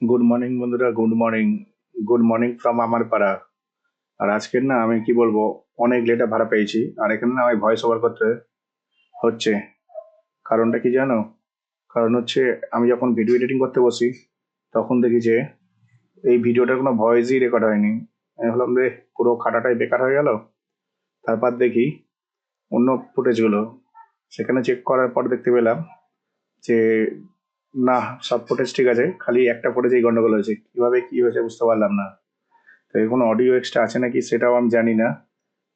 Good morning বন্ধুরা। Good morning good morning from আমার পাড়া। আর আজকের না আমি কি বলব, অনেক লেটে ভাড়া পেয়েছি। আর এখানে না আমি ভয়েস ওভার করতে হচ্ছে। কারণটা কি জানো? কারণ হচ্ছে আমি যখন ভিডিও এডিটিং করতে বসি, তখন দেখি যে এই ভিডিওটার কোনো ভয়েসই রেকর্ড হয়নি। আমি ভাবলাম যে পুরো খাটাটাই বেকার হয়ে গেল? তারপর দেখি অন্য ফুটেজগুলো সেখানে চেক করার পর দেখতে পেলাম যে না, সব ফুটেজ ঠিক আছে, খালি একটা ফুটেজেই গন্ডগোল হয়েছে। কীভাবে কি হয়েছে বুঝতে পারলাম না। তো এর কোনো অডিও এক্সট্রা আছে নাকি সেটাও আমি জানি না।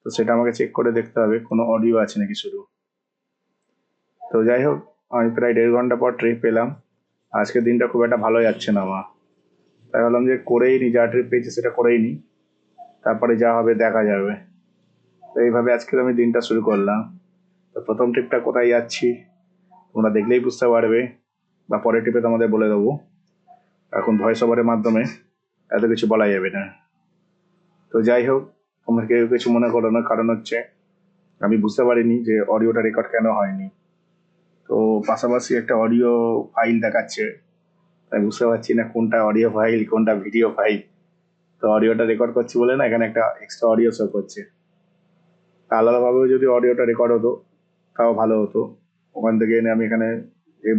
তো সেটা আমাকে চেক করে দেখতে হবে, কোনো অডিও আছে নাকি শুধু। তো যাই হোক, আমি প্রায় দেড় ঘণ্টা পর ট্রিপ পেলাম। আজকের দিনটা খুব একটা ভালো যাচ্ছে না আমার তাই ভাবলাম যে করেই নি, যা ট্রিপ পেয়েছি সেটা করেই নি। তারপরে যা হবে দেখা যাবে। তো এইভাবে আজকের আমি দিনটা শুরু করলাম। তো প্রথম ট্রিপটা কোথায় যাচ্ছি, তোমরা দেখলেই বুঝতে পারবে। বা পরের টিপে তোমাদের বলে দেবো। এখন ভয়েস ওভারের মাধ্যমে এত কিছু বলা যাবে না। তো যাই হোক, তোমরা কেউ কিছু মনে করো না, কারণ হচ্ছে আমি বুঝতে পারিনি যে অডিওটা রেকর্ড কেন হয়নি। তো পাশাপাশি একটা অডিও ফাইল দেখাচ্ছে, তাই বুঝতে পারছি না কোনটা অডিও ফাইল কোনটা ভিডিও ফাইল তো অডিওটা রেকর্ড করছি বলে না, এখানে একটা এক্সট্রা অডিও শো করছে। আলাদাভাবেও যদি অডিওটা রেকর্ড হতো, তাও ভালো হতো। ওখান থেকে এনে আমি এখানে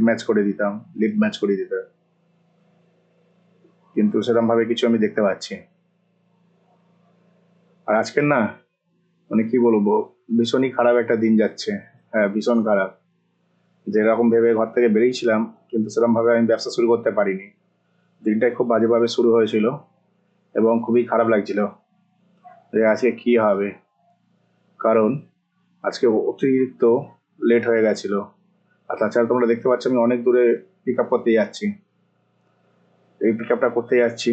ম্যাচ করে দিতাম লিড ম্যাচ করে দিতাম। কিন্তু সেরকম ভাবে কিছু আমি দেখতে পাচ্ছি আর আজকের না মানে কি বলব, ভীষণই খারাপ একটা দিন যাচ্ছে। হ্যাঁ ভীষণ খারাপ। যেরকম ভেবে ঘর থেকে বেরিয়েছিলাম, কিন্তু সেরকম ভাবে আমি ব্যবসা শুরু করতে পারিনি। দিনটাই খুব বাজেভাবে শুরু হয়েছিল এবং খুবই খারাপ লাগছিল যে আজকে কি হবে। কারণ আজকে অতিরিক্ত লেট হয়ে গেছিল। আর তাছাড়া তোমরা দেখতে পাচ্ছ আমি অনেক দূরে পিক আপ করতে যাচ্ছি। এই পিক আপটা করতে যাচ্ছি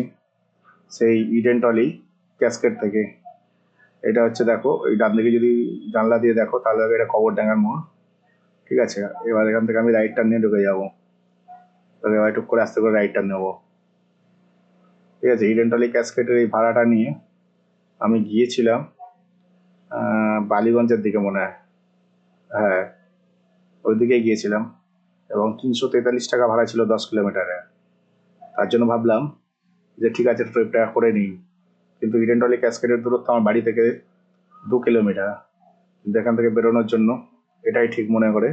সেই ইডেন টলি ক্যাসকেট থেকে। এটা হচ্ছে দেখো, এই ডান দিকে যদি জানলা দিয়ে দেখো, তাহলে এটা কবর ডাঙ্গার মোড়। ঠিক আছে, এবার এখান থেকে আমি রাইট টার্ন নিয়ে ঢুকে যাব। তবে এবার টুক করে আস্তে করে রাইট টার্ন নেব। ঠিক আছে ইডেন টলি ক্যাসকেটের এই ভাড়াটা নিয়ে আমি গিয়েছিলাম বালিগঞ্জের দিকে মনে হয়। হ্যাঁ ওইদিকে গিয়েছিলাম এবং তিনশো তেতাল্লিশ টাকা ভাড়া ছিল দশ কিলোমিটারে। তার জন্য ভাবলাম যে ঠিক আছে, ট্রিপটা করে নিই। কিন্তু ইডেন্টলি ক্যাসকেটের দূরত্ব আমার বাড়ি থেকে দু কিলোমিটার। কিন্তু এখান থেকে বেরোনোর জন্য এটাই ঠিক মনে করে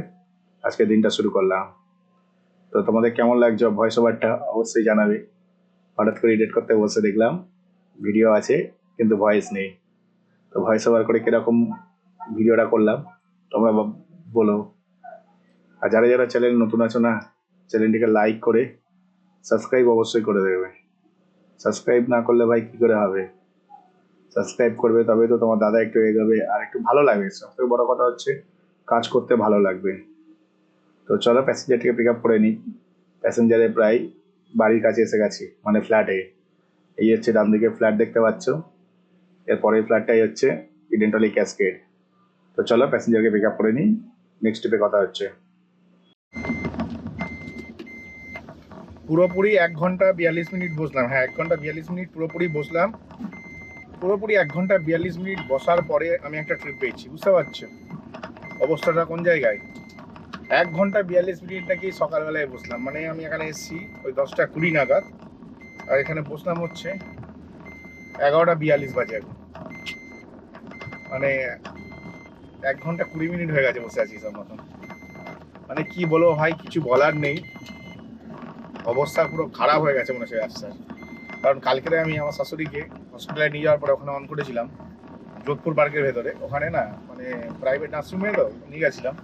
আজকে দিনটা শুরু করলাম। তো তোমাদের কেমন লাগছে ভয়েস ওভারটা অবশ্যই জানাবে। হঠাৎ করে এডিট করতে বসে দেখলাম ভিডিও আছে, কিন্তু ভয়েস নেই। তো ভয়েস ওভার করে কীরকম ভিডিওটা করলাম, তোমরা বলো। আর যারা যারা চ্যানেল নতুন আছো না চ্যানেলটিকে লাইক করে সাবস্ক্রাইব অবশ্যই করে দেবে। সাবস্ক্রাইব না করলে ভাই কি করে হবে? সাবস্ক্রাইব করবে তবে তো তোমার দাদা একটু এগোবে আর একটু ভালো লাগবে। সব থেকে বড় কথা হচ্ছে কাজ করতে ভালো লাগবে। তো চলো প্যাসেঞ্জারটিকে পিক আপ করে নিই। প্যাসেঞ্জারে প্রায় বাড়ির কাছে এসে গেছি মানে ফ্ল্যাটে এই হচ্ছে ডান দিকে ফ্ল্যাট দেখতে পাচ্ছ। এর পরের ফ্ল্যাটটাই হচ্ছে ইডেন্টালি ক্যাসকেড তো চলো প্যাসেঞ্জারকে পিক আপ করে নিই। নেক্সট ট্রিপে কথা হচ্ছে। পুরোপুরি এক ঘণ্টা বিয়াল্লিশ মিনিট বসলাম। হ্যাঁ এক ঘণ্টা বিয়াল্লিশ মিনিট পুরোপুরি বসলাম। পুরোপুরি এক ঘণ্টা বিয়াল্লিশ মিনিট বসার পরে আমি একটা ট্রিপ পেয়েছি, বুঝতে পারছ অবস্থাটা কোন জায়গায়? এক ঘণ্টা বিয়াল্লিশ মিনিট নাকি সকালবেলায় বসলাম। মানে আমি এখানে এসেছি ওই দশটা কুড়ি নাগাদ। আর এখানে বসলাম হচ্ছে এগারোটা বিয়াল্লিশ বাজে এখন। মানে এক ঘণ্টা কুড়ি মিনিট হয়ে গেছে বসে আছি সব মতন। মানে কি বলব ভাই, কিছু বলার নেই। অবস্থা পুরো খারাপ হয়ে গেছে মনে হচ্ছে রাস্তার কারণ কালকে আমি আমার শাশুড়িকে হসপিটালে নিয়ে যাওয়ার পরে ওখানে অন করেছিলাম, যোধপুর পার্কের ভেতরে। ওখানে না মানে প্রাইভেট নার্সিংহোমে তো নিয়ে গেছিলাম।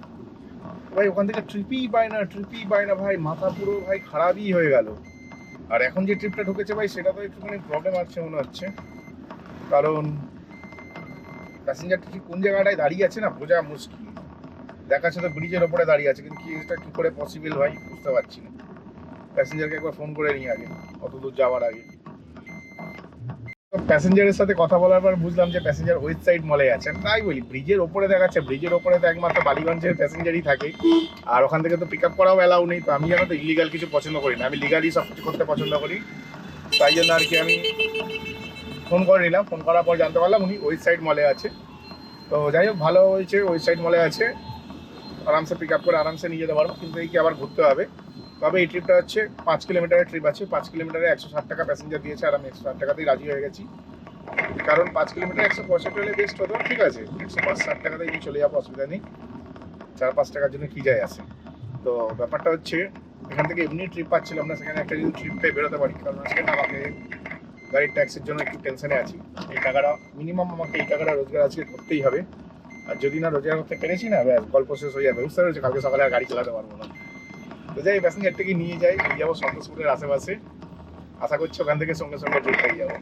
ভাই, ওখান থেকে ট্রিপই পায় না ট্রিপই পায় না, ভাই, মাথা পুরো, ভাই, খারাপই হয়ে গেল। আর এখন যে ট্রিপটা ঢুকেছে ভাই, সেটা তো একটুখানি প্রবলেম আছে মনে হচ্ছে। কারণ প্যাসেঞ্জারটা ঠিক কোন জায়গাটায় দাঁড়িয়ে আছে না, বোঝা মুশকিল। দেখাচ্ছে তো ব্রিজের ওপরে দাঁড়িয়ে আছে, কিন্তু কি, এটা কী করে পসিবল ভাই, বুঝতে পারছি না। প্যাসেঞ্জারকে একবার ফোন করে নিই আগে অত দূর যাওয়ার আগে। প্যাসেঞ্জারের সাথে কথা বলার পর বুঝলাম যে প্যাসেঞ্জার ওয়েস্ট সাইড মলে আছে। আমি তাই বলি, ব্রিজের ওপরে দেখাচ্ছে, ব্রিজের ওপরে তো একমাত্র বালিগঞ্জের প্যাসেঞ্জারই থাকে। আর ওখান থেকে তো পিক আপ করাও অ্যালাউ নেই, তো আমি জানো তো ইলিগাল কিছু পছন্দ করি না। আমি লিগালি সব কিছু করতে পছন্দ করি। তাই জন্য আর কি আমি ফোন করে নিলাম। ফোন করার পর জানতে পারলাম উনি ওয়েস্ট সাইড মলে আছে। তো যাই হোক, ভালো হয়েছে, ওয়েস্ট সাইড মলে আছে। আরামসে পিক আপ করে আরামসে নিয়ে যেতে পারব। কিন্তু এই কি আবার ঘুরতে হবে? তবে এই ট্রিপটা হচ্ছে পাঁচ কিলোমিটারের ট্রিপ আছে। পাঁচ কিলোমিটারে একশো ষাট টাকা প্যাসেঞ্জার দিয়েছে আর আমি একশো ষাট টাকাতেই রাজি হয়ে গেছি। কারণ পাঁচ কিলোমিটার একশো পঁয়ষট্টি হলে বেস্ট হতো। ঠিক আছে একশো পাঁচ ষাট টাকাতেই আমি চলে যাব অসুবিধা নেই। চার পাঁচ টাকার জন্য কী যায় আছে। তো ব্যাপারটা হচ্ছে, এখান থেকে এমনি ট্রিপ পাচ্ছিলাম না, সেখানে একটা যদি ট্রিপ পেয়ে বেরোতে পারি, কারণ আজকে আমাকে গাড়ির ট্যাক্সের জন্য একটু টেনশনে আছি। এই টাকাটা মিনিমাম আমাকে এই টাকাটা রোজগার আজকে করতেই হবে। আর যদি না রোজগার করতে পেরেছি না, ব্যাস, গল্প শেষ হয়ে যাবে। বুঝতে পেরেছি? কালকে সকালে আর গাড়ি চালাতে পারব না। তো যাই, প্যাসেঞ্জারটাকে নিয়ে যাই, নিয়ে যাব সন্তোষপুরের আশেপাশে। আশা করছি ওখান থেকে সঙ্গে সঙ্গে ট্রিপ পেয়ে যাব।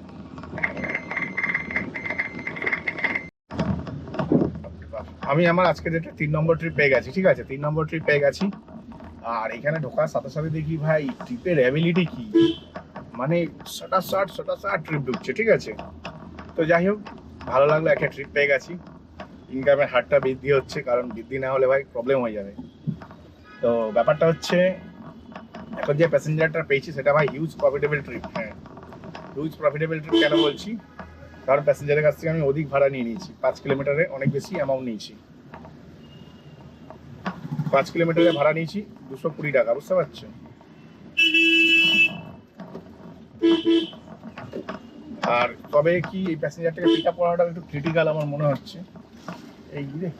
আমি আমার আজকে যেটা তিন নম্বর ট্রিপ পেয়ে গেছি, ঠিক আছে? তিন নম্বর ট্রিপ পেয়ে গেছি। আর এখানে ঢোকার সাথে সাথে দেখি ভাই ট্রিপের অ্যাবিলিটি কি? মানে শটা শট শটা শট ট্রিপ ঢুকছে, ঠিক আছে? তো যাই হোক, ভালো লাগল, একটা ট্রিপ পেয়ে গেছি। ইনকামের হারটা বৃদ্ধি হচ্ছে, কারণ বৃদ্ধি না হলে ভাই প্রবলেম হয়ে যাবে। তো ব্যাপারটা হচ্ছে, এখন যে প্যাসেঞ্জারটা পেয়েছি সেটা ভাই হিউজ প্রফিটেবল ট্রিপ হ্যাঁ। হিউজ প্রফিটেবল ট্রিপ কেন বলছি? কারণ প্যাসেঞ্জারের কাছ থেকে আমি অধিক ভাড়া নিয়ে নিয়েছি। পাঁচ কিলোমিটারে অনেক বেশি অ্যামাউন্ট নিয়েছি। পাঁচ কিলোমিটারে ভাড়া নিয়েছি দুশো কুড়ি টাকা, বুঝতে পারছ? আর তবে কি এই প্যাসেঞ্জারটাকে পিক আপ করাটা একটু ক্রিটিক্যাল আমার মনে হচ্ছে? এই রে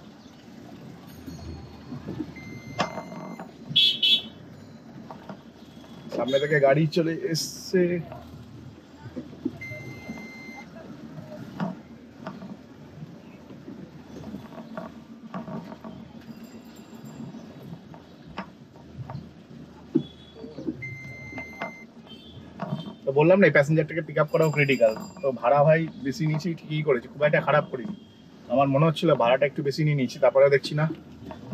সামনে থেকে গাড়ি চলে এসছে। বললাম না, এই প্যাসেঞ্জারটাকে পিক আপ করাও ক্রিটিক্যাল তো ভাড়া ভাই বেশি নিয়েছি, ঠিকই করেছি, খুব একটা খারাপ করিনি। আমার মনে হচ্ছিল ভাড়াটা একটু বেশি নিয়ে নিয়েছি তারপরে দেখছি না।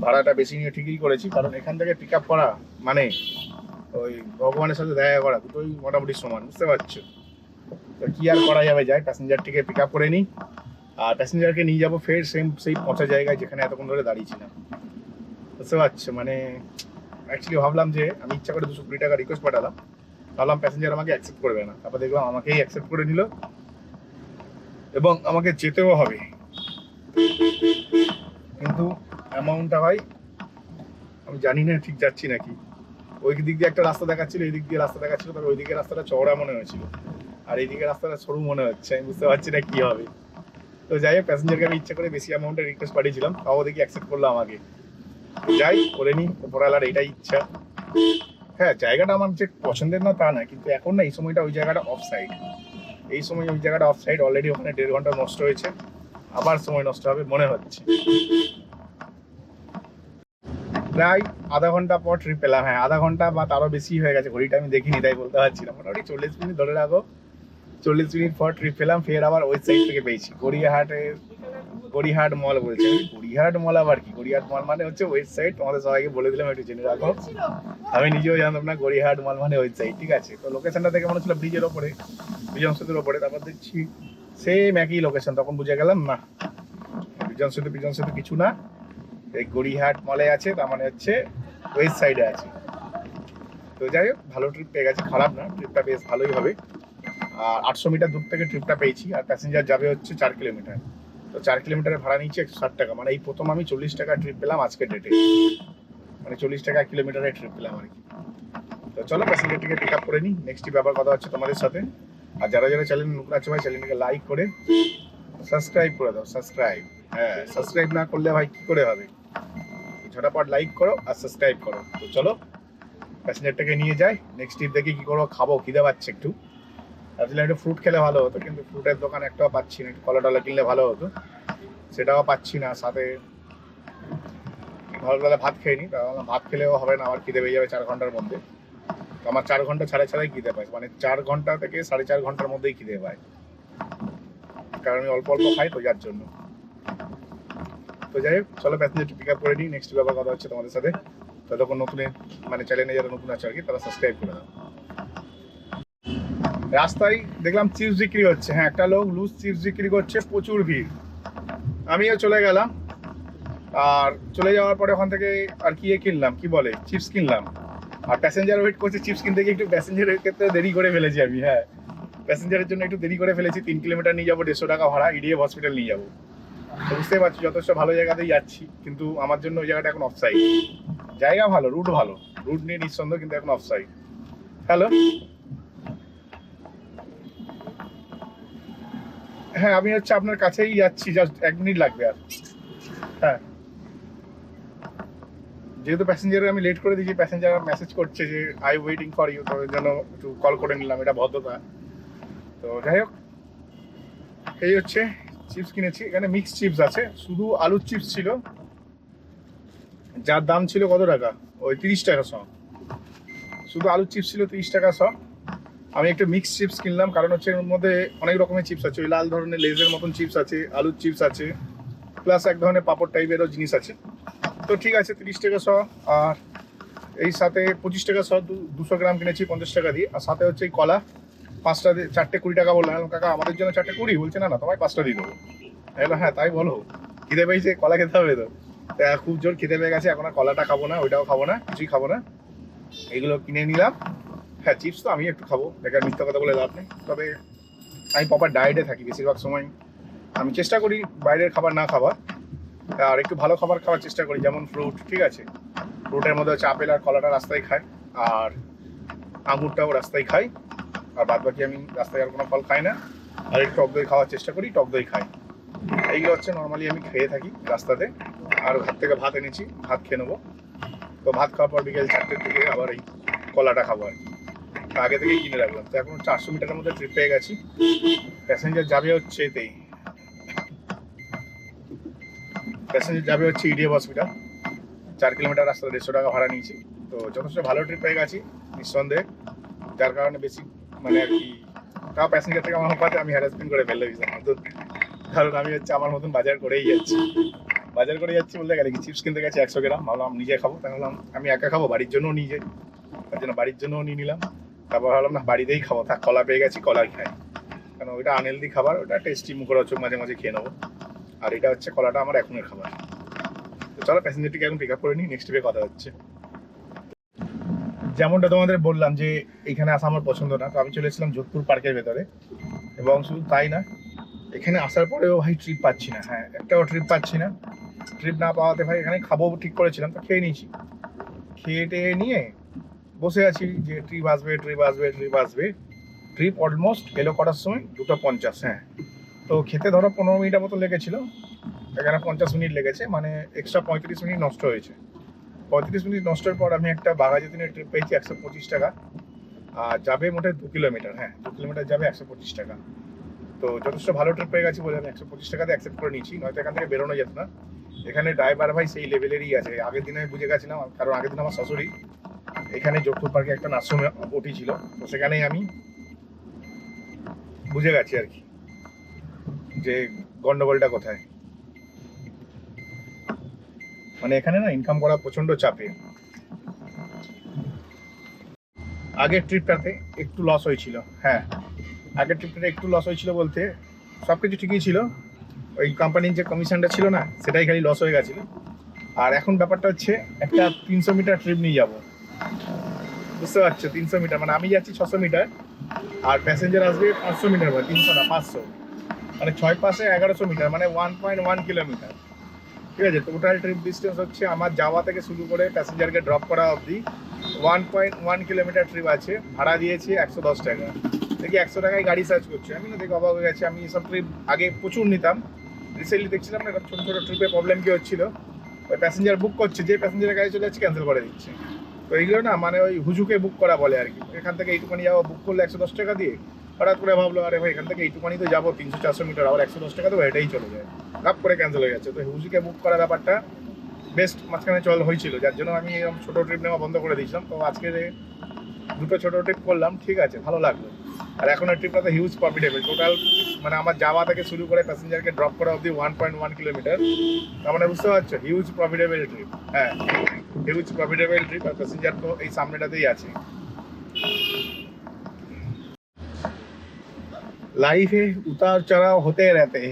ভাড়াটা বেশি নিয়ে ঠিকই করেছি, কারণ এখান থেকে পিক আপ করা মানে ওই ভগবানের সাথে দেখা করা, দুটোই মোটামুটি সমান, বুঝতে পারছ? তো কি আর করা যাবে? যাই প্যাসেঞ্জারটিকে পিক আপ করে নিই। আর প্যাসেঞ্জারকে নিয়ে যাব ফের সেম সেই পচা জায়গায় যেখানে এতক্ষণ ধরে দাঁড়িয়েছিলাম। বুঝতে পারছ? মানে অ্যাকচুয়ালি ভাবলাম যে আমি ইচ্ছা করে দুশো কুড়ি টাকা রিকোয়েস্ট পাঠালাম। ভাবলাম প্যাসেঞ্জার আমাকে অ্যাকসেপ্ট করবে না। তারপর দেখলাম আমাকেই অ্যাকসেপ্ট করে নিল। এবং আমাকে যেতেও হবে। কিন্তু অ্যামাউন্টটা ভাই, আমি জানি না ঠিক যাচ্ছি নাকি। ওই দিক দিয়ে একটা রাস্তা দেখাচ্ছিল এই দিক দিয়ে রাস্তা দেখাচ্ছিল, তবে ওই দিকে রাস্তাটা চওড়া মনে হয়েছিল। আর এই দিকে রাস্তাটা সরু মনে হচ্ছে, আমি বুঝতে পারছি না কি হবে। তো যাই হোক, প্যাসেঞ্জারকে আমি ইচ্ছা করে বেশি অ্যামাউন্টের রিকোয়েস্ট পাঠিয়েছিলাম, তাও দেখি অ্যাকসেপ্ট করল আমাকে। যাই করে নিই ওপরওয়ালার এটাই ইচ্ছা। হ্যাঁ জায়গাটা আমার যে পছন্দের না তা না, কিন্তু এখন না এই সময়টা ওই জায়গাটা অফ সাইড এই সময় ওই জায়গাটা অফ সাইড অলরেডি ওখানে দেড় ঘণ্টা নষ্ট হয়েছে। আবার সময় নষ্ট হবে, মনে হচ্ছে। প্রায় আধা ঘণ্টা পর ট্রিপ পেলাম হ্যাঁ আধা ঘণ্টা বা তারও বেশি হয়ে গেছে, ঘড়িটা আমি দেখিনি, তাই বলতে পারছি না। মোটামুটি চল্লিশ মিনিট ধরে রাখো। চল্লিশ মিনিট পর ট্রিপ পেলাম ফের আবার ওই সাইড থেকে পেয়েছি। গড়িয়াহাটের গড়িয়াহাট মল বলছে আমি। গড়িয়াহাট মল আবার কি? গড়িয়াহাট মল মানে হচ্ছে ওয়েস্ট সাইড তোমাদের সবাইকে বলে দিলাম, একটু জেনে রাখো। আমি নিজেও জানতাম না গড়িয়াহাট মল মানে ওই সাইড ঠিক আছে? তো লোকেশনটা দেখে মনে হচ্ছিল ব্রিজের ওপরে বিজন সেতুর ওপরে, তারপর দেখছি সেম একই লোকেশন তখন বুঝে গেলাম, না বিজন সেতু বিজন সেতু কিছু না। এই গড়িয়াহাট মলে আছে, তার মানে হচ্ছে ওয়েস্ট সাইডে আছে। তো যাই হোক, ভালো ট্রিপ পেয়ে গেছে, খারাপ না ট্রিপটা বেশ ভালোই হবে। আর আটশো মিটার দূর থেকে ট্রিপটা পেয়েছি, আর প্যাসেঞ্জার যাবে হচ্ছে চার কিলোমিটার তো চার কিলোমিটারের ভাড়া নিচ্ছে একশো ষাট টাকা মানে এই প্রথম আমি চল্লিশ টাকা ট্রিপ পেলাম আজকের ডেটে মানে চল্লিশ টাকা এক কিলোমিটারের ট্রিপ পেলাম আর কি। তো চলো প্যাসেঞ্জারটিকে পিক আপ করে নিই। নেক্সট ব্যাপার কথা হচ্ছে তোমাদের সাথে। আর যারা যারা চ্যানেল নতুন আছে ভাই চ্যানেলটাকে লাইক করে সাবস্ক্রাইব করে দাও সাবস্ক্রাইব হ্যাঁ সাবস্ক্রাইব না করলে ভাই কী করে হবে? ঝটাপট লাইক করো আর সাবস্ক্রাইব করো। তো চলো প্যাসেঞ্জারটাকে নিয়ে যাই। নেক্সট ট্রিপ দেখে কি করব, খাব, খিদে পাচ্ছে একটু। ভাবছিলাম একটু ফ্রুট খেলে ভালো হতো, কিন্তু ফ্রুটের দোকান একটাও পাচ্ছি না, একটু কলা টলা কিনলে ভালো হতো। সেটাও পাচ্ছি না, সাথে সকালবেলা ভাত খেয়ে নিই তা ভাবলাম ভাত খেলেও হবে না আমার খিদে পেয়ে যাবে চার ঘণ্টার মধ্যে। তো আমার চার ঘণ্টা ছাড়া ছাড়াই খিদে পায় মানে চার ঘণ্টা থেকে সাড়ে চার ঘণ্টার মধ্যেই খিদে পায়। কারণ আমি অল্প অল্প খাই তো যার জন্য। তো যাই হোক, চলো প্যাসেঞ্জার পিক আপ করে নিই। নেক্সট ব্যাপার কথা হচ্ছে তোমাদের সাথে। ততক্ষণ নতুন মানে চ্যানেলে যারা নতুন আছে আর কি, তারা সাবস্ক্রাইব করে দাও। রাস্তায় দেখলাম চিপস বিক্রি হচ্ছে। হ্যাঁ একটা লোক লুজ চিপস বিক্রি করছে, প্রচুর ভিড়। আমিও চলে গেলাম। আর চলে যাওয়ার পরে ওখান থেকে আর কি কিনলাম? কি বলে? চিপস কিনলাম। আর প্যাসেঞ্জার ওয়েট করছে চিপস কিনতে গিয়ে একটু প্যাসেঞ্জারের ক্ষেত্রে দেরি করে ফেলেছি আমি হ্যাঁ। প্যাসেঞ্জারের জন্য একটু দেরি করে ফেলেছি। তিন কিলোমিটার নিয়ে যাব, দেড়শো টাকা ভাড়া ইডিএফ হসপিটাল নিয়ে যাব। বুঝতেই পারছি, যথেষ্ট ভালো জায়গাতেই যাচ্ছি, কিন্তু আমার জন্য ওই জায়গাটা এখন অফসাইড জায়গা ভালো রুট ভালো। রুট নিয়ে নিঃসন্দেহ কিন্তু এখন অফ সাইড হ্যালো হ্যাঁ আমি হচ্ছে আপনার কাছেই যাচ্ছি জাস্ট এক মিনিট লাগবে আর। হ্যাঁ। যেহেতু প্যাসেঞ্জার আমি লেট করে দিয়েছি প্যাসেঞ্জার মেসেজ করছে যে আই ওয়েটিং ফর ইউ তো ওই জন্য একটু কল করে নিলাম, এটা ভদ্রতা। তো যাই হোক, এই হচ্ছে চিপস কিনেছি। এখানে মিক্স চিপস আছে। শুধু আলুর চিপস ছিল। যার দাম ছিল কত টাকা? ওই তিরিশ টাকা শ। শুধু আলুর চিপস ছিল তিরিশ টাকা শ। আমি একটা মিক্স চিপস কিনলাম। কারণ হচ্ছে এর মধ্যে অনেক রকমের চিপস আছে। ওই লাল ধরনের লেজের মতন চিপস আছে, আলুর চিপস আছে। প্লাস এক ধরনের পাপড় টাইপেরও জিনিস আছে। তো ঠিক আছে, তিরিশ টাকা শ। আর এই সাথে পঁচিশ টাকা শ। দুশো গ্রাম কিনেছি, পঞ্চাশ টাকা দিয়ে। আর সাথে হচ্ছে এই কলা। পাঁচটা চারটে কুড়ি টাকা বললাম কাকা আমাদের জন্য চারটে কুড়ি? বলছে না না তোমায় পাঁচটা দিয়ে দেবো। বললাম, হ্যাঁ তাই বলো। খিদে পেয়েছে কলা খেতে হবে তো। খুব জোর খিদে পেয়ে গেছে এখন আর কলাটা খাব না ওইটাও খাব না কিছুই খাব না। এগুলো কিনে নিলাম। হ্যাঁ চিপস তো আমি একটু খাব বেকার মিথ্যা কথা বলে লাভ নেই। তবে আমি প্রপার ডায়েটে থাকি বেশিরভাগ সময়। আমি চেষ্টা করি বাইরের খাবার না খাবার আর একটু ভালো খাবার খাওয়ার চেষ্টা করি যেমন ফ্রুট ঠিক আছে? ফ্রুটের মধ্যে হচ্ছে আপেল আর কলাটা রাস্তায় খায় আর আঙুরটাও রাস্তায় খাই আর বাদ বাকি আমি রাস্তায় আর কোনো ফল খাই না। আর একটু টক দই খাওয়ার চেষ্টা করি, টক দই খাই। এইগুলো হচ্ছে নর্মালি আমি খেয়ে থাকি রাস্তাতে। আর ঘর থেকে ভাত এনেছি, ভাত খেয়ে নেব। তো ভাত খাওয়ার পর বিকেল চারটের দিকে আবার এই কলাটা খাব আর কি। আগে থেকেই কিনে রাখলাম। তো এখন চারশো মিটারের মধ্যে ট্রিপ পেয়ে গেছি। প্যাসেঞ্জার যাবে হচ্ছে এতেই। প্যাসেঞ্জার যাবে হচ্ছে ইডিএফ হসপিটাল চার কিলোমিটার রাস্তা দেড়শো টাকা ভাড়া নিয়েছি। তো যথেষ্ট ভালো ট্রিপ পেয়ে গেছি, নিঃসন্দেহে। যার কারণে বেশি মানে আর কি, তাও প্যাসেঞ্জার থেকে আমার পাতে আমি হ্যারাসমেন্ট করে ফেলে দিয়েছিলাম অন্তত কারণ আমি হচ্ছে আমার মতন বাজার করেই যাচ্ছি। বাজার করে যাচ্ছি বলতে গেলে কি চিপস কিনতে গেছি একশো গ্রাম, ভাবলাম নিজে খাব। তাই ভাবলাম, আমি একা খাব, বাড়ির জন্যও নিয়ে যাই। তার জন্য বাড়ির জন্যও নিয়ে নিলাম। তারপর ভাবলাম, না, বাড়িতেই খাব, থাক, কলা পেয়ে গেছি কলাই খাই। কারণ ওইটা আনহেলদি খাবার, ওটা টেস্টি মুখরোচক মাঝে মাঝে খেয়ে নেব। আর এটা হচ্ছে কলাটা আমার এখনের খাবার। তো চলো প্যাসেঞ্জারটিকে এখন পিক আপ করে নিই নেক্সট ট্রিপে কথা হচ্ছে। যেমনটা তোমাদের বললাম যে এখানে আসা আমার পছন্দ না, তো আমি চলে এসেছিলাম যোধপুর পার্কের ভেতরে। এবং শুধু তাই না, এখানে আসার পরেও ভাই ট্রিপ পাচ্ছি না। হ্যাঁ একটাও ট্রিপ পাচ্ছি না। ট্রিপ না পাওয়াতে ভাই এখানে খাব ঠিক করেছিলাম, তো খেয়ে নিয়েছি। খেয়ে টেয়ে নিয়ে বসে আছি যে ট্রিপ আসবে ট্রিপ আসবে ট্রিপ আসবে। ট্রিপ অলমোস্ট এলো করার সময়? দুটো পঞ্চাশ হ্যাঁ। তো খেতে ধরো পনেরো মিনিটের মতো লেগেছিল। এখানে পঞ্চাশ মিনিট লেগেছে মানে এক্সট্রা পঁয়ত্রিশ মিনিট নষ্ট হয়েছে। পঁয়ত্রিশ মিনিট নষ্টের পর আমি একটা বাঘাযতীনের ট্রিপ পেয়েছি একশো পঁচিশ টাকা। আর যাবে মোটে দু কিলোমিটার হ্যাঁ দু কিলোমিটার যাবে একশো পঁচিশ টাকা। তো যথেষ্ট ভালো ট্রিপ পেয়ে গেছি বলে আমি একশো পঁচিশ টাকাতে অ্যাকসেপ্ট করে নিয়েছি, নয়তো এখান থেকে বেরোনো যেত না। এখানে ড্রাইভার ভাই সেই লেভেলেরই আছে। আগের দিনে আমি বুঝে গেছিলাম, কারণ আগের দিন আমার শাশুড়ি এখানে যোধপুর পার্কে একটা নার্সিংহোমে ওটি ছিল। তো সেখানেই আমি বুঝে গেছি আর কি যে গন্ডগোলটা কোথায়। মানে এখানে না ইনকাম করা প্রচণ্ড চাপে। আগের ট্রিপটাতে একটু লস হয়েছিল হ্যাঁ। আগের ট্রিপটাতে একটু লস হয়েছিল বলতে সব কিছু ঠিকই ছিল। ওই কোম্পানির যে কমিশনটা ছিল না, সেটাই খালি লস হয়ে গেছিল। আর এখন ব্যাপারটা হচ্ছে, একটা তিনশো মিটার ট্রিপ নিয়ে যাব। বুঝতে পারছ? তিনশো মিটার মানে আমি যাচ্ছি ছশো মিটার, আর প্যাসেঞ্জার আসবে পাঁচশো মিটার মানে তিনশো না, পাঁচশো। মানে ছয় পাশে এগারোশো মিটার মানে ওয়ান পয়েন্ট ওয়ান কিলোমিটার ঠিক আছে টোটাল ট্রিপ ডিস্টেন্স হচ্ছে আমার যাওয়া থেকে শুরু করে প্যাসেঞ্জারকে ড্রপ করা অবধি one point one kilometre trip আছে, ভাড়া দিয়েছি একশো দশ টাকা। দেখি একশো টাকায় গাড়ি সার্চ করছি। আমি না দেখি অবাক হয়ে গেছি, আমি এসব ট্রিপ আগে প্রচুর নিতাম। রিসেন্টলি দেখছিলাম না, ছোটো ছোটো ট্রিপে প্রবলেম কী হচ্ছিল? ওই প্যাসেঞ্জার বুক করছে, যে প্যাসেঞ্জারের গাড়ি চলে যাচ্ছে ক্যান্সেল করে দিচ্ছে। তো এইগুলো না মানে ওই হুজুকে বুক করা বলে আর কি। এখান থেকে এইটুখানি যাব বুক করলে একশো দশ টাকা দিয়ে হঠাৎ করে ভাবলো, আরে ভাই, এখান থেকে এইটুখানি তো যাব, তিনশো চারশো মিটার, আবার একশো দশ টাকা দেবো এটাই চলে যায়। কাপ করে ক্যান্সেল হয়ে যাচ্ছে। তো হুজুকে বুক করা ব্যাপারটা বেস্ট মাঝখানে চল হয়েছিল, যার জন্য আমি এরকম ছোটো ট্রিপ নেওয়া বন্ধ করে দিয়েছিলাম। তো আজকে দুটো ছোটো ট্রিপ করলাম, ঠিক আছে, ভালো লাগল। আর এখন ট্রিপটা তো হিউজ প্রফিটেবল টোটাল মানে আমার যাওয়া থেকে শুরু করে প্যাসেঞ্জারকে ড্রপ করা অবধি ওয়ান পয়েন্ট ওয়ান কিলোমিটার তার মানে বুঝতে পারছ হিউজ প্রফিটেবল ট্রিপ হ্যাঁ হিউজ প্রফিটেবল ট্রিপ আর প্যাসেঞ্জার তো এই সামনেটাতেই আছে। লাইফে উতার চড়াও হতে রেতে।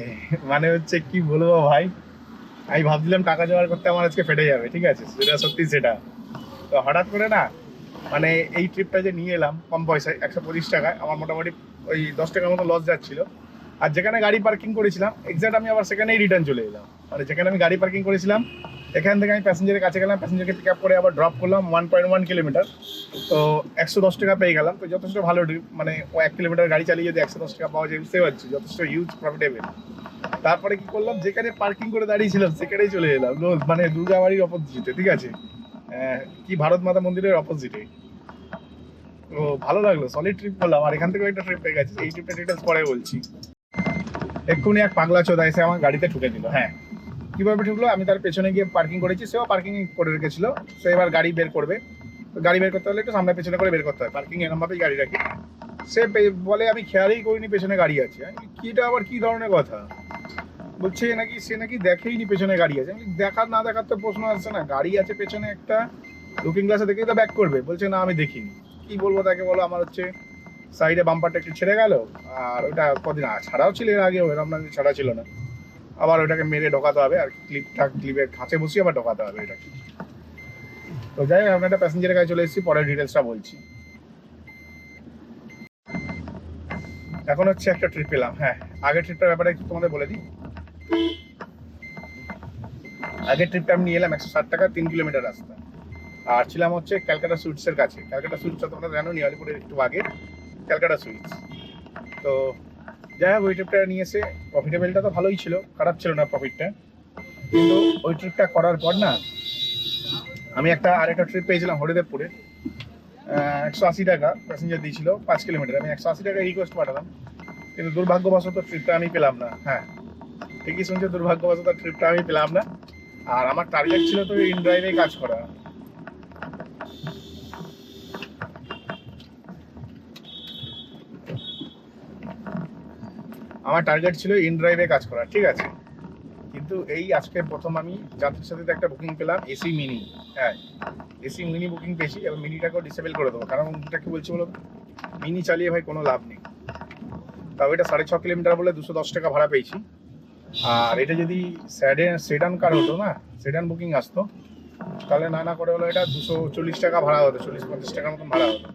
মানে হচ্ছে কি বলব ভাই? আমি ভাবছিলাম টাকা জোগাড় করতে আমার আজকে ফেটে যাবে, ঠিক আছে? সেটা সত্যি সেটা। তো হঠাৎ করে না মানে এই ট্রিপটা যে নিয়ে এলাম, কম পয়সায়, একশো পঁচিশ টাকায়, আমার মোটামুটি ওই দশ টাকার মতো লস যাচ্ছিল। আর যেখানে গাড়ি পার্কিং করেছিলাম এক্সাক্ট আমি আবার সেখানেই রিটার্ন চলে এলাম। মানে যেখানে আমি গাড়ি পার্কিং করেছিলাম এখান থেকে আমি প্যাসেঞ্জারের কাছে গেলাম প্যাসেঞ্জারকে পিক আপ করে আবার ড্রপ করলাম ওয়ান পয়েন্ট ওয়ান কিলোমিটার তো একশো দশ টাকা পেয়ে গেলাম। তো যথেষ্ট ভালো মানে ও এক কিলোমিটার গাড়ি চালিয়ে যদি একশো দশ টাকা পাওয়া যায় বুঝতে পারছি, যথেষ্ট হিউজ প্রফিটেবল তারপরে কি করলাম, যেখানে পার্কিং করে দাঁড়িয়েছিলাম সেখানেই চলে এলাম। মানে দুর্গাবাড়ির অপোজিটে ঠিক আছে? কি ভারত মাতা মন্দিরের অপোজিটে তো ভালো লাগল সলিড ট্রিপ করলাম। আর এখান থেকেও একটা ট্রিপ পেয়ে গেছে, এই ট্রিপটা ডিটেলস পরে বলছি। এক্ষুনি এক পাগলা চোদা এসে আমার গাড়িতে ঠুকে দিল হ্যাঁ। কীভাবে ঢুকলো, আমি তার পেছনে গিয়ে পার্কিং করেছি, সেও পার্কিং করে রেখেছিল, সে এবার গাড়ি বের করবে। গাড়ি বের করতে হলে একটু সামনে পেছনে করে বের করতে হয় পার্কিং এরমভাবেই গাড়ি রাখি। সে বলে, আমি খেয়ালই করিনি পেছনে গাড়ি আছে। কিটা আবার কি ধরনের কথা? বলছে নাকি, সে নাকি দেখেইনি পেছনে গাড়ি আছে। দেখার না দেখার তো প্রশ্ন আসছে না, গাড়ি আছে পেছনে একটা লুকিং গ্লাসে দেখেই তো ব্যাক করবে। বলছে, না, আমি দেখিনি। কি বলব তাকে, বলো, আমার হচ্ছে সাইডে বাম্পারটা একটু ছেড়ে গেল, আর ওটা কদিন ছাড়াও ছিল এর আগেও এরকম না ছাড়া ছিল না। আবার ওটাকে মেরে ঢোকাতে হবে আর ক্লিপ ক্লিপটা ক্লিপের খাঁচে বসিয়ে আবার ঢোকাতে হবে এটাকে তো যাই হোক আমরা একটা প্যাসেঞ্জারের কাছে চলে এসেছি পরের ডিটেলসটা বলছি। এখন হচ্ছে একটা ট্রিপ পেলাম হ্যাঁ। আগের ট্রিপটার ব্যাপারে একটু তোমাদের বলে দিই। আগের ট্রিপটা আমি নিয়ে এলাম একশো ষাট টাকা, তিন কিলোমিটার রাস্তা। আর ছিলাম হচ্ছে ক্যালকাটা সুইটসের কাছে। ক্যালকাটা সুইটসটা তোমরা জানো নি আলিপুরের একটু আগে, ক্যালকাটা সুইটস তো যাই হোক, ওই ট্রিপটা নিয়ে এসে প্রফিটেবলটা তো ভালোই ছিল, খারাপ ছিল না প্রফিটটা কিন্তু ওই ট্রিপটা করার পর না, আমি একটা, আরেকটা ট্রিপ পেয়েছিলাম হরিদেবপুরে। একশো আশি টাকা প্যাসেঞ্জার দিয়েছিল, পাঁচ কিলোমিটার আমি একশো আশি টাকা রিকোয়েস্ট পাঠালাম, কিন্তু দুর্ভাগ্যবশত ট্রিপটা আমি পেলাম না। হ্যাঁ ঠিকই শুনছে, দুর্ভাগ্যবশত ট্রিপটা আমি পেলাম না। আর আমার টার্গেট ছিল তো ইন ড্রাইভে কাজ করা। আমার টার্গেট ছিল ইন ড্রাইভে কাজ করা, ঠিক আছে? কিন্তু এই আজকে প্রথম আমি যাত্রীর সাথে একটা বুকিং পেলাম এসি মিনি হ্যাঁ এসি মিনি বুকিং পেয়েছি এবং মিনিটাকেও ডিসেবল করে দেবো। কারণ এটা কি বলছি বলো? মিনি চালিয়ে ভাই কোনো লাভ নেই। তাও এটা সাড়ে ছ কিলোমিটার বলে দুশো দশ টাকা ভাড়া পেয়েছি। আর এটা যদি স্যাডে সেডান কার হতো না সেডান বুকিং আসতো, তাহলে না না করে হলো এটা দুশো চল্লিশ টাকা ভাড়া হতো, চল্লিশ পঞ্চাশ টাকার মতন ভাড়া হতো।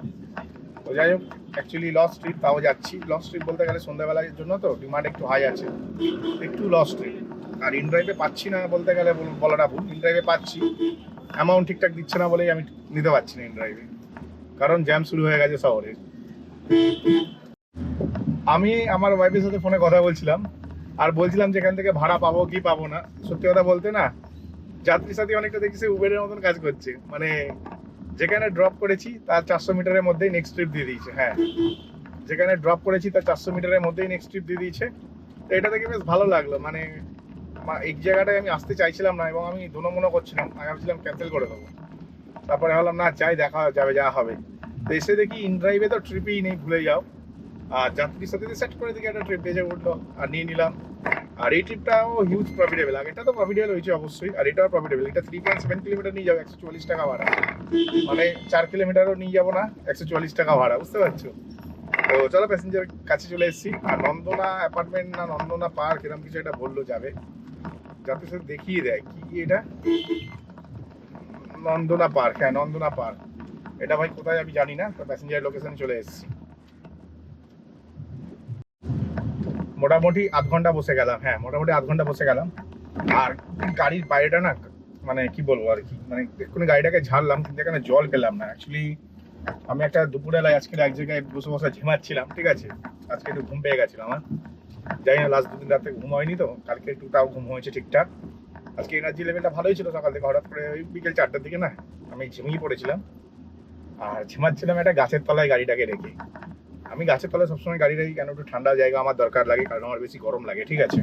তো যাই হোক অ্যাকচুয়ালি লস ট্রিপ তাও যাচ্ছি। লস ট্রিপ বলতে গেলে সন্ধ্যাবেলার জন্য তো ডিমান্ড একটু হাই আছে। একটু লস ট্রিপ আর ইন ড্রাইভে পাচ্ছি না বলতে গেলে বল- বলাটা ভুল। ইন ড্রাইভে পাচ্ছি। অ্যামাউন্ট ঠিকঠাক দিচ্ছে না বলেই আমি নিতে পারছি না ইন ড্রাইভে কারণ জ্যাম শুরু হয়ে গেছে শহরে। আমি আমার ওয়াইফের সাথে ফোনে কথা বলছিলাম। আর বলছিলাম যে এখান থেকে ভাড়া পাবো কি পাবো না। সত্যি কথা বলতে না যাত্রীর সাথে অনেকটা দেখছি উবেরের মতন কাজ করছে। মানে যেখানে ড্রপ করেছি, তার চারশো মিটারের মধ্যেই নেক্সট ট্রিপ দিয়ে দিয়েছে হ্যাঁ। যেখানে ড্রপ করেছি, তার চারশো মিটারের মধ্যেই নেক্সট ট্রিপ দিয়ে দিয়েছে। তো এটা দেখে বেশ ভালো লাগল মানে এই জায়গাটায় আমি আসতে চাইছিলাম না এবং আমি দুনো মনে করছিলাম আমি ভাবছিলাম ক্যান্সেল করে দেবো। তারপরে ভাবলাম, না, যাই, দেখা যাবে, যা হবে। তো এসে দেখি ইন ড্রাইভে তো ট্রিপই নেই, ভুলে যাও। আর যাত্রীর সাথে সেট করে দেখি একটা ট্রিপ বেজে উঠল, আর নিয়ে নিলাম। আর এই ট্রিপটাও হিউজ প্রফিটেবল আগেটা তো প্রফিটেবল হয়েছে অবশ্যই, আর এটাও প্রফিটেবল এটা থ্রি পয়েন্ট সেভেন কিলোমিটার নিয়ে যাব একশো চুয়াল্লিশ টাকা ভাড়া। মানে চার কিলোমিটারও নিয়ে যাব না, একশো চুয়াল্লিশ টাকা ভাড়া, বুঝতে পারছ? তো চলো প্যাসেঞ্জার কাছে চলে এসেছি। আর নন্দনা অ্যাপার্টমেন্ট না, নন্দনা পার্ক এরকম কিছু একটা বলল যাবে। যাতে সে দেখিয়ে দেয় কি এটা? নন্দনা পার্ক হ্যাঁ নন্দনা পার্ক এটা ভাই কোথায় আমি জানি না, তো প্যাসেঞ্জার লোকেশন চলে এসেছি। মোটামুটি আধ ঘণ্টা বসে গেলাম হ্যাঁ মোটামুটি আধ ঘণ্টা বসে গেলাম। আর গাড়ির বাইরেটা না মানে কি বলব আর কি মানে এক্ষুনি গাড়িটাকে ঝাড়লাম, কিন্তু এখানে জল পেলাম না। অ্যাকচুয়ালি আমি একটা দুপুরবেলায় আজকে এক জায়গায় বসে বসে ঝিমাচ্ছিলাম ঠিক আছে? আজকে একটু ঘুম পেয়ে গেছিল আমার। যাই না লাস্ট দুদিন রাতে ঘুম হয়নি তো, কালকে একটু তাও ঘুম হয়েছে ঠিকঠাক। আজকে এনার্জি লেভেলটা ভালোই ছিল সকাল থেকে, হঠাৎ করে ওই বিকেল চারটার দিকে না, আমি ঝিমিয়ে পড়েছিলাম। আর ঝিমাচ্ছিলাম একটা গাছের তলায় গাড়িটাকে রেখে। আমি গাছের তলায় সবসময় গাড়ি রাখি কেন? একটু ঠান্ডা জায়গা আমার দরকার লাগে, কারণ আমার বেশি গরম লাগে, ঠিক আছে?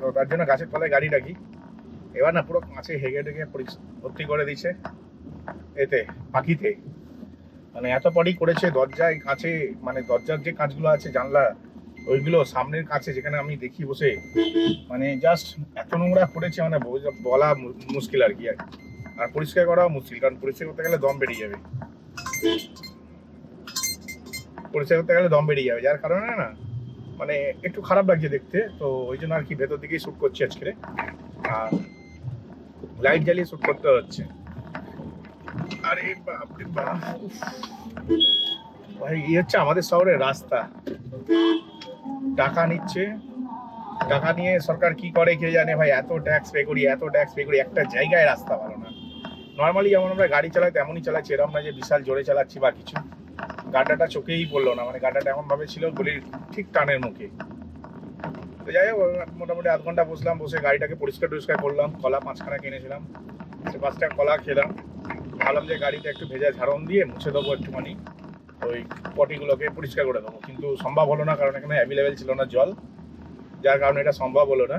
তো তার জন্য গাছের তলায় গাড়ি রাখি। এবার না পুরো কাঁচে হেগে পরিস- ভর্তি করে দিচ্ছে এতে, পাখিতে। মানে এত পরই করেছে, দরজায় কাছে মানে দরজার যে কাঁচগুলো আছে, জানলা, ওইগুলো সামনের কাছে যেখানে আমি দেখি বসে মানে জাস্ট এত নোংরা করেছে মানে বলা মুশকিল আর কি আর পরিষ্কার করাও মুশকিল, কারণ পরিষ্কার করতে গেলে দম বেরিয়ে যাবে। পরিষ্কার করতে গেলে দম বেরিয়ে যাবে, যার কারণে না মানে একটু খারাপ লাগছে দেখতে, তো ওই জন্য আর কি ভেতর দিকেই শ্যুট করছি আজকে আর লাইট জ্বালিয়ে শ্যুট করতে হচ্ছে। আরে বাপরে বাপ। ভাই, এই হচ্ছে আমাদের শহরের রাস্তা। টাকা নিচ্ছে। টাকা নিয়ে সরকার কি করে কে জানে ভাই, এত ট্যাক্স পে করি, এত ট্যাক্স পে করি, একটা জায়গায় রাস্তা ভালো না। নর্মালি যেমন আমরা গাড়ি চালাই, তেমনই চালাচ্ছি এরকম না যে বিশাল জোরে চালাচ্ছি বা কিছু। গাড্ডাটা চোখেই পড়ল না মানে গাড্ডাটা এমন ভাবে ছিল গলির ঠিক টানের মুখে। তো যাই হোক, মোটামুটি আধ ঘণ্টা বসলাম, বসে গাড়িটাকে পরিষ্কার টরিষ্কার করলাম, কলা পাঁচখানা কিনেছিলাম, সে পাঁচটা কলা খেলাম, ভাবলাম যে গাড়িটা একটু ভেজা ঝাড়ন দিয়ে মুছে দেবো একটুখানি ওই পটিগুলোকে পরিষ্কার করে দেবো, কিন্তু সম্ভব হলো না, কারণ এখানে অ্যাভেলেবেল ছিল না জল, যার কারণে এটা সম্ভব হলো না।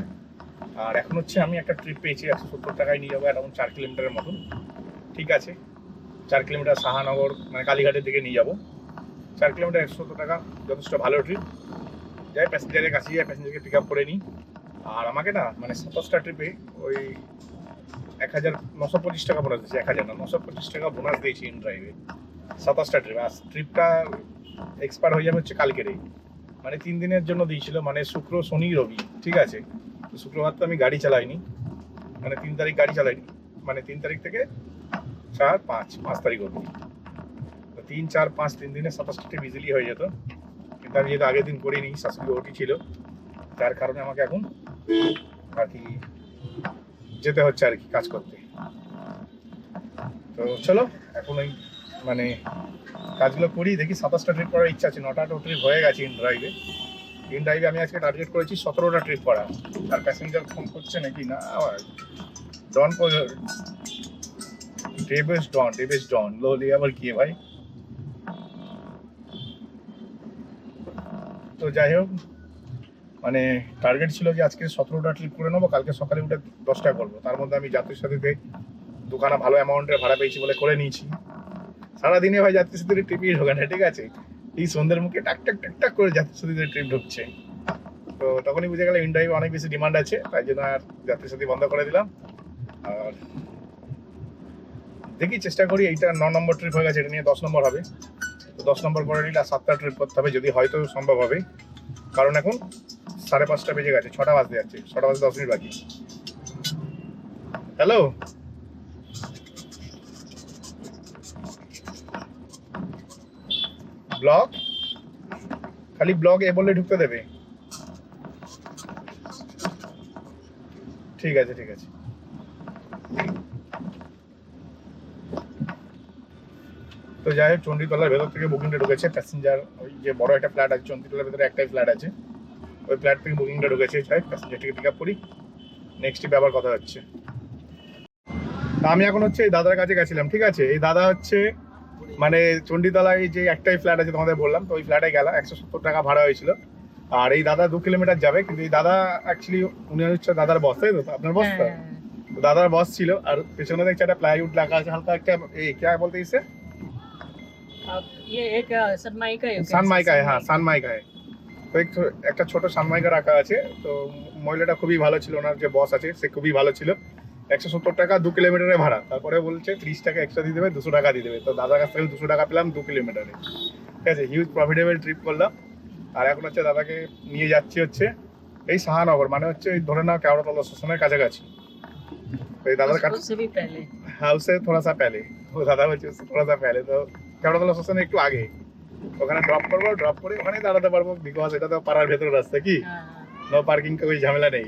আর এখন হচ্ছে আমি একটা ট্রিপ পেয়েছি, একশো সত্তর টাকায় নিয়ে যাব এরকম চার কিলোমিটারের মতন, ঠিক আছে? চার কিলোমিটার সাহানগর মানে কালীঘাটের দিকে নিয়ে যাব। চার কিলোমিটার একশো সত্তর টাকা, যথেষ্ট ভালো ট্রিপ। যাই, প্যাসেঞ্জারের কাছে যাই, প্যাসেঞ্জারকে পিক আপ করে নিই। আর আমাকে না মানে সাতাশটা ট্রিপে ওই এক হাজার নশো পঁচিশ টাকা বোনাস দিয়েছে, এক হাজার না, নশো পঁচিশ টাকা বোনাস দিয়েছি ইন ড্রাইভে সাতাশটা ট্রিপ আর ট্রিপটা এক্সপায়ার হয়ে যাবে হচ্ছে কালকেরই মানে তিন দিনের জন্য দিয়েছিল মানে শুক্র, শনি, রবি, ঠিক আছে? তো শুক্রবার তো আমি গাড়ি চালাইনি। মানে তিন তারিখ গাড়ি চালাইনি। মানে তিন তারিখ থেকে চার, পাঁচ পাঁচ তারিখ অবধি। তিন, চার, পাঁচ, তিন দিনে সাতাশটা ইজিলি হয়ে যেত। কিন্তু আমি যেহেতু আগের দিন করিনি, শাশুড়ি ওটি ছিল। যার কারণে আমাকে এখন আর কি যেতে হচ্ছে আর কি কাজ করতে। তো চলো, এখন ওই মানে কাজগুলো করি, দেখি সাতাশটা ট্রিপ করার ইচ্ছা আছে। নটা ট্রিপ হয়ে গেছে ইন ড্রাইভে ইন ড্রাইভে আমি আজকে টার্গেট করেছি সতেরোটা ট্রিপ করা। আর প্যাসেঞ্জার ফোন করছে নাকি? না, আবার ডন ডেবেস ডন ডেবেস ডন লোলি আবার কি ভাই? তো যাই হোক মানে টার্গেট ছিল যে আজকে সতেরোটা ট্রিপ করে নেব, কালকে সকালে উঠে দশটা করব। তার মধ্যে আমি যাত্রীর সাথে দোকানে ভালো অ্যামাউন্টের ভাড়া পেয়েছি বলে করে নিয়েছি। সারাদিনে ভাই যাত্রী সাথে ট্রিপই ঢোকে না, ঠিক আছে? এই সন্ধ্যের মুখে টাক টাক টাক টাক করে যাত্রী সাথে ট্রিপ ঢুকছে। তো তখনই বুঝে গেল ইন্ডাইভ অনেক বেশি ডিমান্ড আছে, তাই জন্য আর যাত্রী সাথী বন্ধ করে দিলাম। আর দেখি চেষ্টা করি, এইটা ন নম্বর ট্রিপ হয়ে গেছে, এটা নিয়ে দশ নম্বর হবে। দশ নম্বর করে নিলে সাতটা ট্রিপ করতে হবে, যদি হয়তো সম্ভব হবে। কারণ এখন সাড়ে পাঁচটা বেজে গেছে, ছটা বাজতে যাচ্ছে, ছটা বাজতে দশ মিনিট বাকি। হ্যালো ব্লগ খালি ব্লগ এ বললে ঢুকতে দেবে। ঠিক আছে ঠিক আছে। তো যাই হোক চণ্ডীতলার ভেতর থেকে বুকিংটা ঢুকেছে। প্যাসেঞ্জার ওই যে বড় একটা ফ্ল্যাট আছে চণ্ডীতলার ভেতরে একটাই ফ্ল্যাট আছে। ওই ফ্ল্যাট থেকে বুকিংটা ঢুকেছে যাই প্যাসেঞ্জারটিকে পিক আপ করি। নেক্সট ট্রিপে আবার কথা হচ্ছে। তা আমি এখন হচ্ছে এই দাদার কাছে গেছিলাম ঠিক আছে? এই দাদা হচ্ছে মানে চণ্ডীতলায় যে একটাই ফ্ল্যাট আছে তোমাদের বললাম তো ওই ফ্ল্যাটে গেলাম একশো সত্তর টাকা ভাড়া হয়েছিল। আর এই দাদা দু কিলোমিটার যাবে কিন্তু এই দাদা অ্যাকচুয়ালি উনি হচ্ছে দাদার বস তাই তো? আপনার বস তো? হ্যাঁ। দাদার বস ছিল আর পেছনে দেখছি একটা প্লাইউড লাগা আছে হালকা একটা এই কে বলতে अब ये एक सनमाइका है সানমাইকা হ্যাঁ সানমাইকা তো এক- একটা ছোট সানমাইকা রাখা আছে তো মহিলাটা খুবই ভালো ছিল ওনার যে বস আছে সে খুবই ভালো ছিল একশো সত্তর টাকা দু কিলোমিটারে ভাড়া তারপরে বলছে ত্রিশ টাকা এক্সট্রা দিয়ে দেবে দুশো টাকা দিয়ে দেবে তো দাদার কাছ থেকে দুশো টাকা পেলাম দু কিলোমিটারে ঠিক আছে হিউজ প্রফিটেবল ট্রিপ করলাম আর এখন হচ্ছে দাদাকে নিয়ে যাচ্ছি হচ্ছে এই সাহানগর মানে হচ্ছে ওই ধরে নাও কেওড়াতলা স্টেশনের কাছাকাছি তো এই দাদার কাছে उससे भी पहले हाउस से थोड़ा सा पहले वो दादा বলছে उससे थोड़ा सा पहले তো কেওড়াতলা স্টেশনে একটু আগে। ওখানে ড্রপ করব ড্রপ করে ওখানে দাঁড়াতে পারব বিকজ এটা তো পাড়ার ভেতরে রাস্তা কি? হ্যাঁ। নো পার্কিং ওই ঝামেলা নেই।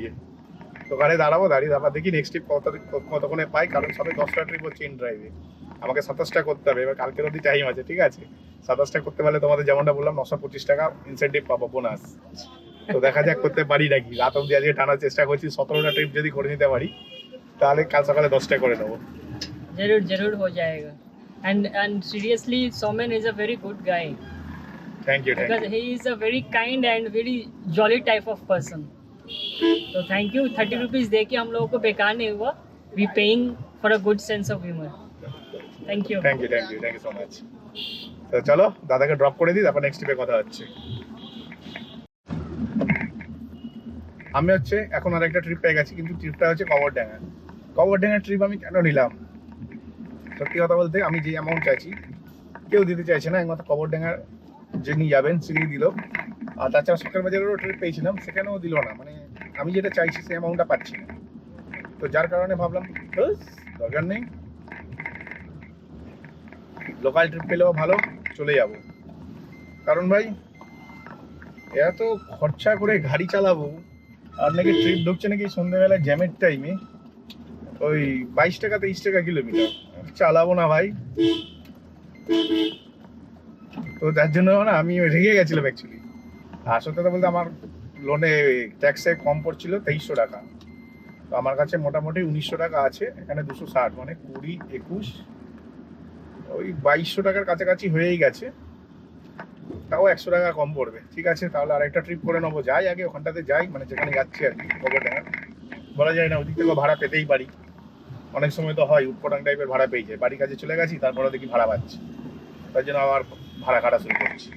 ওখানে দাঁড়াবো দাঁড়িয়ে তারপর দেখি নেক্সট ট্রিপ কত কতক্ষণে পাই কারণ সবে দশটা ট্রিপ হচ্ছে ইন ড্রাইভে আমাকে সাতাশটা করতে হবে এবার কালকের অবধি টাইম আছে ঠিক আছে? সাতাশটা করতে পারলে তোমাদের যেমনটা বললাম নশো পঁচিশ টাকা ইনসেন্টিভ পাবো বোনাস তো দেখা যাক করতে পারি নাকি। রাত অবধি আজকে টানার চেষ্টা করছি সতেরোটা ট্রিপ যদি করে নিতে পারি তাহলে কাল সকালে দশটা করে নেব। জরুর জরুর হয়ে যায়গা। जाएगा and and seriously Somen is a very good guy thank you thank because he is a very kind and very jolly type of person तो थैंक यू थर्टी रुपीज दे के हम लोगों को बेकार नहीं हुआ we paying for a good sense of humour thank you thank you thank you thank you so much তো চলো দাদাকে ড্রপ করে দিই তারপর নেক্সট ট্রিপে কথা হচ্ছে আমি হচ্ছে এখন আর একটা ট্রিপ পেয়ে গেছি কিন্তু ট্রিপটা হচ্ছে কবরডাঙ্গা কবরডাঙ্গার ট্রিপ আমি কেন নিলাম সত্যি কথা বলতে আমি যে অ্যামাউন্ট চাইছি কেউ দিতে চাইছে না একমাত্র কবর কবরডাঙ্গার যিনি যাবেন তিনি দিল। আর তাছাড়া সকাল বাজারেরও ট্রিপ পেয়েছিলাম সেখানেও দিল না। মানে আমি যেটা চাইছি সেই অ্যামাউন্টটা পাচ্ছি না। তো যার কারণে ভাবলাম "ধুস, দরকার নেই। লোকাল ট্রিপ পেলেও ভালো চলে যাব। কারণ ভাই এত খরচা করে গাড়ি চালাবো আর নাকি ট্রিপ ঢুকছে নাকি সন্ধ্যেবেলায় জ্যামের টাইমে ওই বাইশ টাকা তেইশ টাকা কিলোমিটার চালাবো না ভাই। তো যার জন্য না আমি রেগে গেছিলাম অ্যাকচুয়ালি আর সত্যি কথা বলতে আমার লোনে ট্যাক্সে কম পড়ছিল তেইশশো টাকা। তো আমার কাছে মোটামুটি উনিশশো টাকা আছে, এখানে দুশো ষাট মানে কুড়ি, একুশ, ওই বাইশশো টাকার কাছাকাছি হয়েই গেছে। তাও একশো টাকা কম পড়বে। ঠিক আছে, তাহলে আরেকটা ট্রিপ করে নেব। যাই আগে ওখানটাতে যাই মানে যেখানে যাচ্ছি আর কি গোবরডাঙ্গা বলা যায় না, ওদিক থেকে ভাড়া পেতেই পারি। অনেক সময় তো হয় উৎপটাং টাইপের ভাড়া পেয়ে যায়। বাড়ির কাছে চলে গেছি, তারপরে দেখি ভাড়া পাচ্ছি। তার জন্য আবার ভাড়া কাটা শুরু করছি।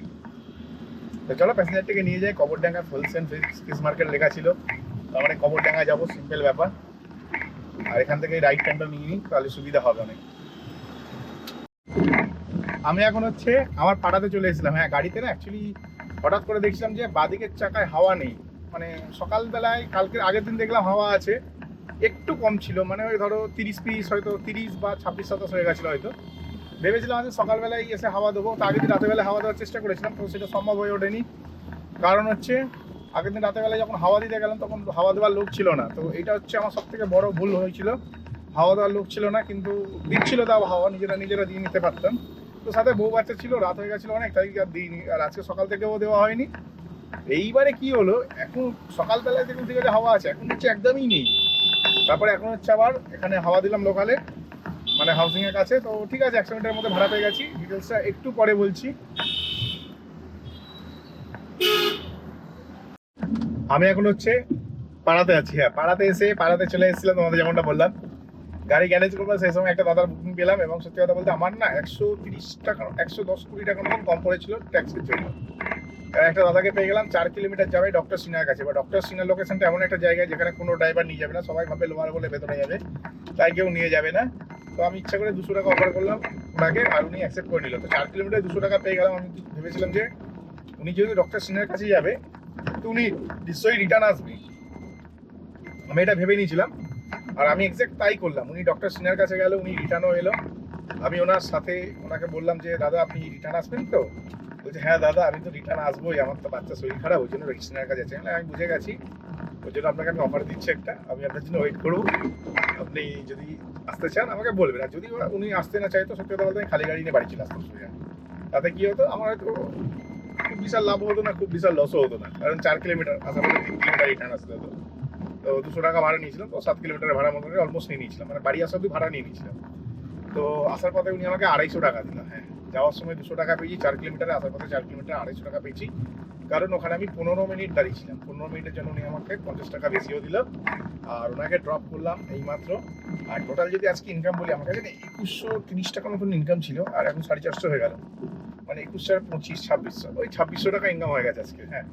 তো চলো প্যাসেঞ্জারটাকে নিয়ে যাই। কবরডাঙ্গা ফুলসেন ফিস মার্কেট লেখা ছিল। তার মানে কবরডাঙ্গা যাব সিম্পল ব্যাপার। আর এখান থেকে রাইট টাইমটা নিয়ে নিই, তাহলে সুবিধা হবে অনেক। আমি এখন হচ্ছে আমার পাড়াতে চলে এসেছিলাম। হ্যাঁ গাড়িতে না অ্যাকচুয়ালি হঠাৎ করে দেখছিলাম যে বাদিকের চাকায় হাওয়া নেই। মানে সকালবেলায়, কালকের আগের দিন দেখলাম হাওয়া আছে। একটু কম ছিল মানে ওই ধরো তিরিশ পিস হয়তো, তিরিশ বা ছাব্বিশ, সাতাশ হয়ে গেছিল হয়তো। ভেবেছিলাম যে সকালবেলায় এসে হাওয়া দেবো, তো আগের দিন রাতেবেলা হাওয়া দেওয়ার চেষ্টা করেছিলাম, তো সেটা সম্ভব হয়ে ওঠেনি। কারণ হচ্ছে, আগের দিন রাতেবেলায় যখন হাওয়া দিতে গেলাম, তখন হাওয়া দেওয়ার লোক ছিল না। তো এটা হচ্ছে আমার সব থেকে বড় ভুল হয়েছিল। হাওয়া দেওয়ার লোক ছিল না, কিন্তু দিচ্ছিল তাও হাওয়া, নিজেরা নিজেরা দিয়ে নিতে পারতাম। তো সাথে বউ বাচ্চা ছিল, রাত হয়ে গেছিল অনেক, তাই আর দিইনি। আর আজকে সকাল থেকেও দেওয়া হয়নি। এইবারে কি হলো, এখন সকালবেলায় দেখুন ঠিক আছে হাওয়া আছে, এখন হচ্ছে একদমই নেই। তারপরে এখন হচ্ছে আবার এখানে হাওয়া দিলাম লোকালে মানে হাউসিং এর কাছে। তো ঠিক আছে, একশো মিটারের মধ্যে ভাড়া পেয়ে গেছি। ডিটেলসটা একটু পরে বলছি। আমি এখন হচ্ছে পাড়াতে আছি হ্যাঁ পাড়াতে এসে পাড়াতে চলে এসেছিলাম তোমাদের যেমনটা বললাম। গাড়ি গ্যারেজ করব সেই সময় একটা দাদার বুকিং পেলাম এবং সত্যি কথা বলতে আমার না একশো তিরিশ টাকা, একশো দশ কুড়ি টাকা মতন কম পড়েছিল ট্যাক্সির জন্য। একটা দাদাকে পেয়ে গেলাম, চার কিলোমিটার যাবে ডক্টর সিনহার কাছে। বা ডক্টর সিনহার লোকেশনটা এমন একটা জায়গায় যেখানে কোনো ড্রাইভার নিয়ে যাবে না, সবাই ভাবে লোয়ার বলে ভেতরে যাবে, তাই কেউ নিয়ে যাবে না। তো আমি ইচ্ছা করে দুশো টাকা অফার করলাম, ওনাকে আর উনি অ্যাকসেপ্ট করে নিল। তো চার কিলোমিটার দুশো টাকা পেয়ে গেলাম, আমি ভেবেছিলাম যে উনি যেহেতু ডক্টর সিনহার কাছে যাবে, তো উনি নিশ্চয়ই রিটার্ন আসবে। আমি এটা ভেবে নিয়েছিলাম, আর আমি এক্সাক্ট তাই করলাম। উনি ডক্টর সিনহার কাছে গেল, উনি রিটার্নও এলো। আমি ওনার সাথে ওনাকে বললাম যে, দাদা, আপনি রিটার্ন আসবেন তো? বলছে হ্যাঁ দাদা, আমি তো রিটার্ন আসবোই, আমার তো বাচ্চা শরীর খারাপ, ওই জন্য সিনহার কাছে আছে আমি বুঝে গেছি। ওই জন্য আপনাকে আমি অফার দিচ্ছি একটা। আমি আপনার জন্য ওয়েট করব। আপনি যদি আসতে চান, আমাকে বলবেন। আর যদি উনি আসতে না চাইতো সত্যি কথা বলতে আমি খালি গাড়ি নিয়ে বাড়ি চলে আসতাম সোজা। তাতে কী হতো? আমার হয়তো খুব বিশাল লাভ হতো না, খুব বিশাল লসও হতো না। কারণ চার কিলোমিটার আসার পরে তিন কিলোমিটার রিটার্ন আসতে হতো। তো দুশো টাকা ভাড়া নিয়েছিলাম, তো সাত কিলোমিটার ভাড়া মতো অলমোস্ট নিয়ে নিয়েছিলাম। মানে বাড়ি আসার অব্দি ভাড়া নিয়ে নিয়েছিলাম। তো আসার পথে উনি আমাকে আড়াইশো টাকা দিল হ্যাঁ। যাওয়ার সময় দুশো টাকা পেয়েছি, চার কিলোমিটারে আসার পথে চার কিলোমিটার আড়াইশো টাকা পেয়েছি। কারণ ওখানে আমি পনেরো মিনিট দাঁড়িয়েছিলাম। পনেরো মিনিটের জন্য উনি আমাকে পঞ্চাশ টাকা বেশিও দিল। আর ওনাকে ড্রপ করলাম এই মাত্র আর টোটাল যদি আজকে ইনকাম বলি আমার কাছে একুশশো তিরিশ টাকার মতন ইনকাম ছিল, আর এখন সাড়ে চারশো হয়ে গেল। মানে একুশশো আর পঁচিশ, ছাব্বিশশো। ওই ছাব্বিশশো টাকা ইনকাম হয়ে গেছে আজকে হ্যাঁ।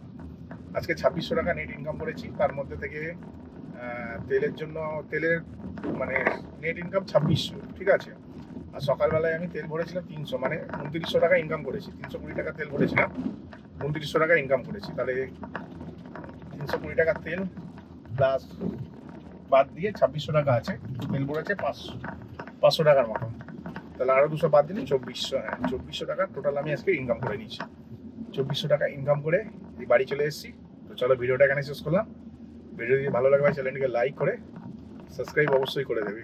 আজকে ছাব্বিশশো টাকা নেট ইনকাম করেছি। তার মধ্যে থেকে তেলের জন্য, তেলের মানে নেট ইনকাম ছাব্বিশশো, ঠিক আছে? আর সকালবেলায় আমি তেল ভরেছিলাম তিনশো মানে উনত্রিশশো টাকা ইনকাম করেছি। তিনশো কুড়ি টাকা তেল ভরেছিলাম, উনত্রিশশো টাকা ইনকাম করেছি। তাহলে তিনশো কুড়ি টাকার তেল প্লাস বাদ দিয়ে ছাব্বিশশো টাকা আছে, তেল ভরেছে পাঁচশো পাঁচশো টাকার মতো। তাহলে আরও দুশো বাদ দিলে চব্বিশশো হ্যাঁ চব্বিশশো টাকা টোটাল আমি আজকে ইনকাম করে নিয়েছি। চব্বিশশো টাকা ইনকাম করে এই বাড়ি চলে এসেছি। তো চলো ভিডিওটা এখানে শেষ করলাম। ভিডিও যদি ভালো লাগে চ্যানেলটিকে লাইক করে সাবস্ক্রাইব অবশ্যই করে দেবে।